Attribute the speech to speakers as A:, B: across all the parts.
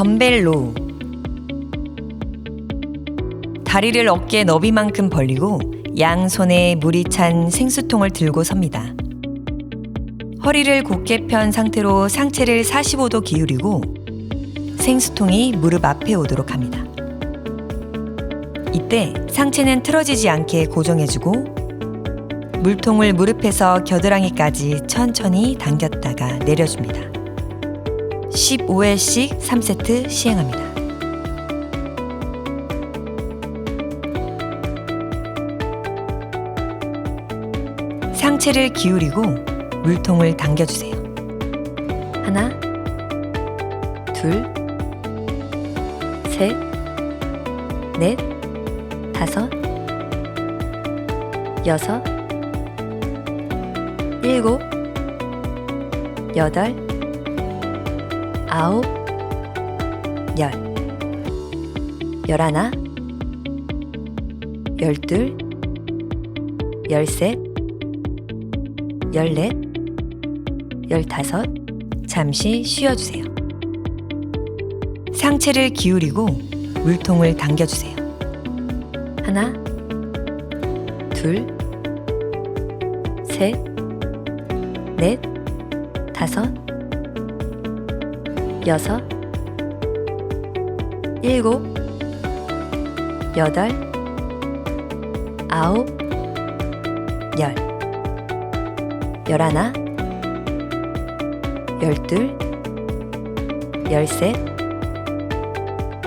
A: 덤벨 로우 다리를 어깨 너비만큼 벌리고 양손에 물이 찬 생수통을 들고 섭니다. 허리를 곧게 편 상태로 상체를 45도 기울이고 생수통이 무릎 앞에 오도록 합니다. 이때 상체는 틀어지지 않게 고정해주고 물통을 무릎에서 겨드랑이까지 천천히 당겼다가 내려줍니다. 15회씩 3세트 시행합니다. 상체를 기울이고 물통을 당겨주세요. 하나, 둘, 셋, 넷, 다섯, 여섯, 일곱, 여덟, 아홉, 열, 열하나, 열둘, 열셋, 열넷, 열다섯, 잠시 쉬어주세요. 상체를 기울이고 물통을 당겨주세요. 하나, 둘, 셋, 넷, 다섯, 여섯, 일곱, 여덟, 아홉, 열, 열하나, 열둘, 열셋,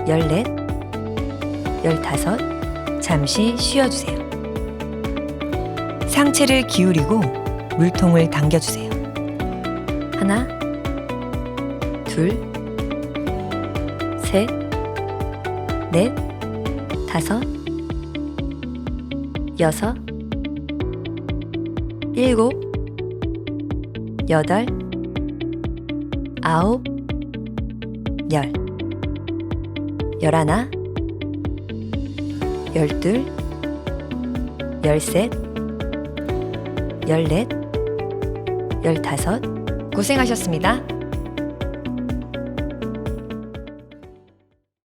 A: 열넷, 열다섯, 잠시 쉬어주세요. 상체를 기울이고 물통을 당겨주세요. 하나, 둘, 셋, 넷, 다섯, 여섯, 일곱, 여덟, 아홉, 열, 열하나, 열둘, 열셋, 열넷, 열다섯, 고생하셨습니다.